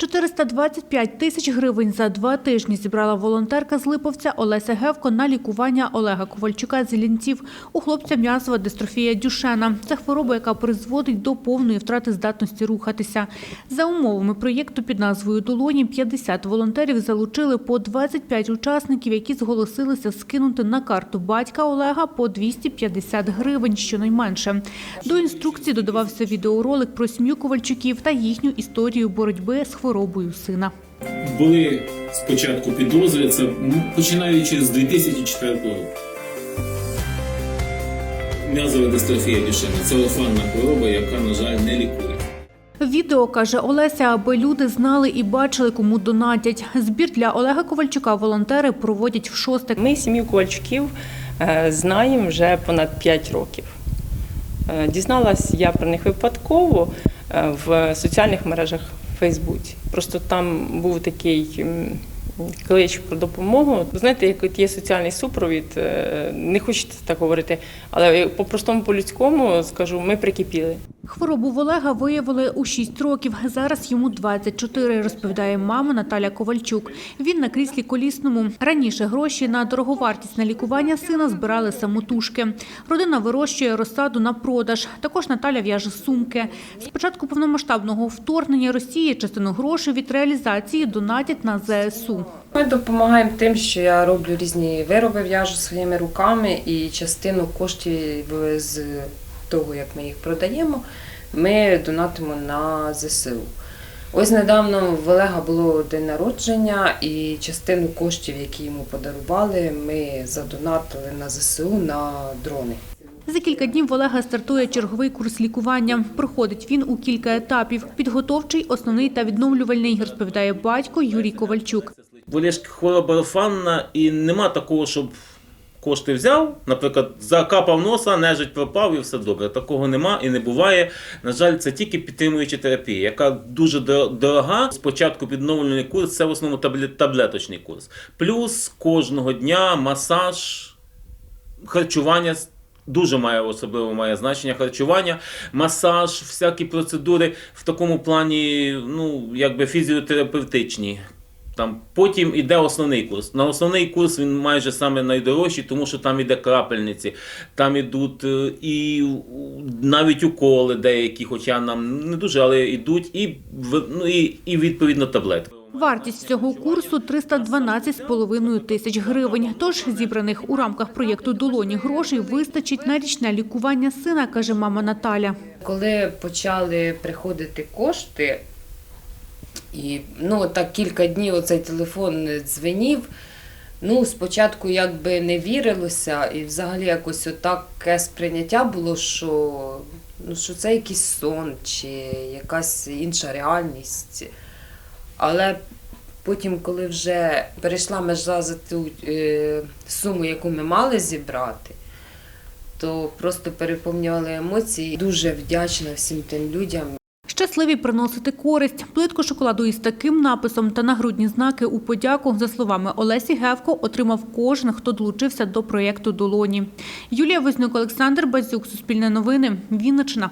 425 тисяч гривень за два тижні зібрала волонтерка з Липовця Олеся Гевко на лікування Олега Ковальчука з лінців. У хлопця м'язова дистрофія Дюшена. Це хвороба, яка призводить до повної втрати здатності рухатися. За умовами проєкту під назвою «Долоні» 50 волонтерів залучили по 25 учасників, які зголосилися скинути на карту батька Олега по 250 гривень, щонайменше. До інструкції додавався відеоролик про сім'ю Ковальчуків та їхню історію боротьби з хворобою сина. Були спочатку підозри, це починаючи з 2004 року. М'язова дистрофія Дюшена це орфанна хвороба, яка, на жаль, не лікує. Відео каже Олеся, аби люди знали і бачили, кому донатять. Збір для Олега Ковальчука волонтери проводять в шосте. Ми сім'ю Ковальчуків е, знаємо вже понад 5 років. Е, Дізналась я про них випадково е, в соціальних мережах Фейсбуці. Просто там був такий клич про допомогу. Знаєте, як от є соціальний супровід, е, не хочете так говорити, але по-простому, по-людському скажу, ми прикипіли. Хворобу в Олега виявили у 6 років. Зараз йому 24, розповідає мама Наталя Ковальчук. Він на кріслі колісному. Раніше гроші на дороговартісне лікування сина збирали самотужки. Родина вирощує розсаду на продаж. Також Наталя в'яже сумки. З початку повномасштабного вторгнення Росії частину грошей від реалізації донатять на ЗСУ. Ми допомагаємо тим, що я роблю різні вироби, в'яжу своїми руками, і частину коштів з того, як ми їх продаємо, ми донатимо на ЗСУ. Ось недавно в Олега було день народження, і частину коштів, які йому подарували, ми задонатили на ЗСУ на дрони. За кілька днів в Олега стартує черговий курс лікування. Проходить він у кілька етапів: підготовчий, основний та відновлювальний, розповідає батько Юрій Ковальчук. Бо ж хвороба орфанна і нема такого, щоб кошти взяв, наприклад, закапав носа, нежить пропав і все добре. Такого нема і не буває. На жаль, це тільки підтримуюча терапія, яка дуже дорога. Спочатку підновлювальний курс це в основному таблеточний курс. Плюс кожного дня масаж, харчування. Дуже має особливо має значення харчування, масаж, всякі процедури в такому плані, ну якби фізіотерапевтичні. Там потім іде основний курс. На основний курс він майже саме найдорожчий, тому що там іде крапельниці, там ідуть е, і навіть уколи деякі, хоча нам не дуже, але йдуть, і в- ну, і, і відповідно таблетки. Вартість цього курсу 312,5 тисяч гривень. Тож зібраних у рамках проєкту «Долоні» грошей вистачить на річне лікування сина, каже мама Наталя. Коли почали приходити кошти, і ну, так кілька днів оцей телефон дзвенів, ну, спочатку якби не вірилося, і взагалі якось отаке сприйняття було, що, ну, що це якийсь сон чи якась інша реальність. Але потім, коли вже перейшла межа за ту е, суму, яку ми мали зібрати, то просто переповнювали емоції. Дуже вдячна всім тим людям, Щасливі приносити користь. Плитку шоколаду із таким написом та нагрудні знаки у подяку, за словами Олесі Гевко, отримав кожен, хто долучився до проєкту «Долоні». Юлія Вознюк, Олександр Базюк, Суспільне новини, Вінниччина.